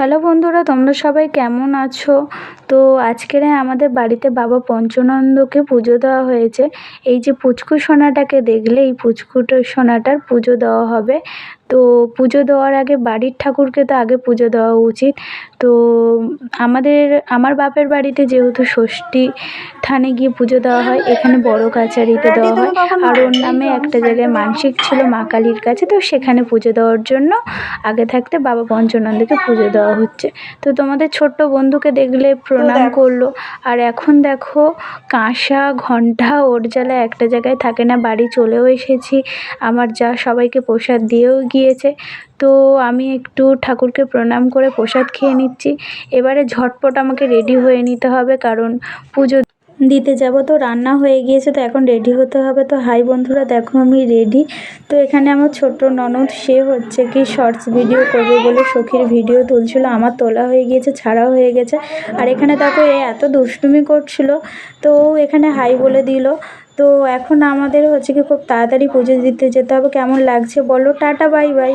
Hello বন্ধুরা, তোমরা সবাই কেমন আছো? তো আজকের আমাদের বাড়িতে বাবা পঞ্চনন্দকে পুজো দেওয়া হয়েছে। এই যে পুচকু সোনাটাকে দেখলে এই পুচকুটো সোনাটার পুজো দেওয়া হবে। তো পুজো দেওয়ার আগে বাড়ির ঠাকুরকে তো আগে পুজো দেওয়া উচিত। তো আমাদের আমার বাপের বাড়িতে যেহেতু ষষ্ঠী থানে গিয়ে পুজো দেওয়া হয় এখানে বড় কাছারিতে দেওয়া হয়। আর ওর নামে একটা জায়গায় মানসিক ছিল মা কালীর কাছে তো সেখানে পুজো দেওয়ার জন্য আগে থাকতে বাবা পঞ্চানন্দকে পুজো দেওয়া হচ্ছে। তো তোমাদের ছোট্ট বন্ধুকে দেখলে প্রণাম করল। আর এখন দেখো কাঁসা ঘণ্টা ওর জ্বালা একটা জায়গায় থাকে না বাড়ি চলেও এসেছি। আমার যা সবাইকে প্রসাদ দিয়েও গিয়েছে। তো আমি একটু ঠাকুরকে প্রণাম করে প্রসাদ খেয়ে নিচ্ছি। এবারে ঝটপট আমাকে রেডি হয়ে নিতে হবে, কারণ পুজো দিতে যাব, তো রান্না হয়ে গিয়েছে, তো এখন রেডি হতে হবে। তো হাই বন্ধুরা, দেখো আমি রেডি তো এখানে আমার ছোট্ট ননদ, সে হচ্ছে কি শর্টস ভিডিও করবে বলে সখীর ভিডিও তুলছিল। আমার তোলা হয়ে গিয়েছে, ছাড়াও হয়ে গেছে। আর এখানে দেখো, এ এত দুষ্টুমি করছিল। তো এখানে হাই বলে দিল। তো এখন আমাদের হচ্ছে কি খুব তাড়াতাড়ি পুজো দিতে যেতে হবে। কেমন লাগছে বলো? Tata bye bye